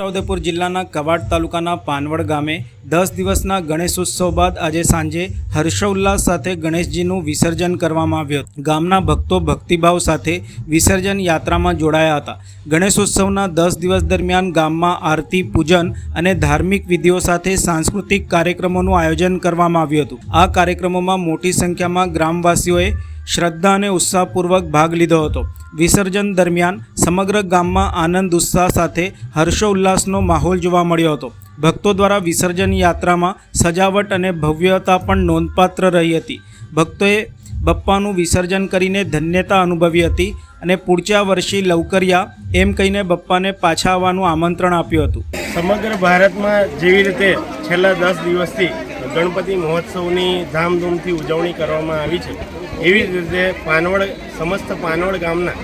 છોટાઉદેપુર જિલ્લાના કવાડ તાલુકાના પાનવડ ગામે દસ દિવસના ગણેશોત્સવ બાદ આજે સાંજે હર્ષોલ્લાસ સાથે ગણેશજીનું વિસર્જન કરવામાં આવ્યું હતું. ગામના ભક્તો ભક્તિભાવ સાથે વિસર્જન યાત્રામાં જોડાયા હતા. ગણેશોત્સવના દસ દિવસ દરમિયાન ગામમાં આરતી, પૂજન અને ધાર્મિક વિધિઓ સાથે સાંસ્કૃતિક કાર્યક્રમોનું આયોજન કરવામાં આવ્યું હતું. આ કાર્યક્રમોમાં મોટી સંખ્યામાં ગ્રામવાસીઓએ શ્રદ્ધા અને ઉત્સાહપૂર્વક ભાગ લીધો હતો. વિસર્જન દરમિયાન સમગ્ર ગામમાં આનંદ, ઉત્સાહ સાથે હર્ષોલ્લાસનો માહોલ જોવા મળ્યો હતો. ભક્તો દ્વારા વિસર્જન યાત્રામાં સજાવટ અને ભવ્યતા પણ નોંધપાત્ર રહી હતી. ભક્તોએ બપ્પાનું વિસર્જન કરીને ધન્યતા અનુભવી હતી અને પૂળચ્યા વર્ષી લવકરિયા એમ કહીને બપ્પાને પાછા આવવાનું આમંત્રણ આપ્યું હતું. સમગ્ર ભારતમાં જેવી રીતે છેલ્લા દસ દિવસથી ગણપતિ મહોત્સવની ધામધૂમથી ઉજવણી કરવામાં આવી છે એવી જ રીતે પાનવડ, સમસ્ત પાનવડ ગામના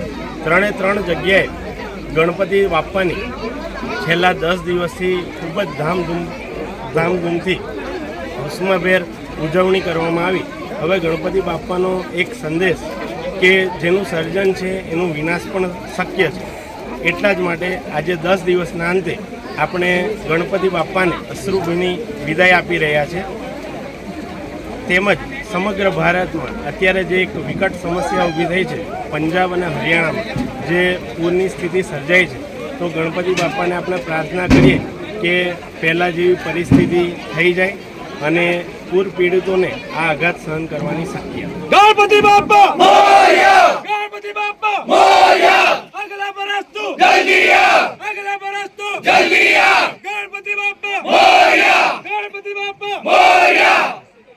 ત્રણે ત્રણ જગ્યાએ ગણપતિ બાપ્પાની છેલ્લા દસ દિવસથી ખૂબ જ ધામધૂમ, ધામધૂમથી ઉષ્માભેર ઉજવણી કરવામાં આવી. હવે ગણપતિ બાપ્પાનો એક સંદેશ કે જેનું સર્જન છે, એનું વિનાશ પણ શક્ય છે. એટલા જ માટે આજે દસ દિવસના અંતે આપણે ગણપતિ બાપ્પાને અશ્રુભીની વિદાય આપી રહ્યા છે. તેમજ સમગ્ર ભારતમાં અત્યારે જે એક વિકટ સમસ્યા ઊભી થઈ છે પંજાબ અને હરિયાણામાં જે પૂરની સ્થિતિ સર્જાઈ છે તો ગણપતિ બાપાને આપણે પ્રાર્થના કરીએ કે પહેલાં જેવી પરિસ્થિતિ થઈ જાય અને પૂર પીડિતોને આ આઘાત સહન કરવાની શક્તિ આપે. ગણપતિ બાપા! ગણપતિ બાપા! અગલા બરસ તું જલ્દીયા અગલા બરસ તું જલ્દીયા ગણપતિ બાપ્પા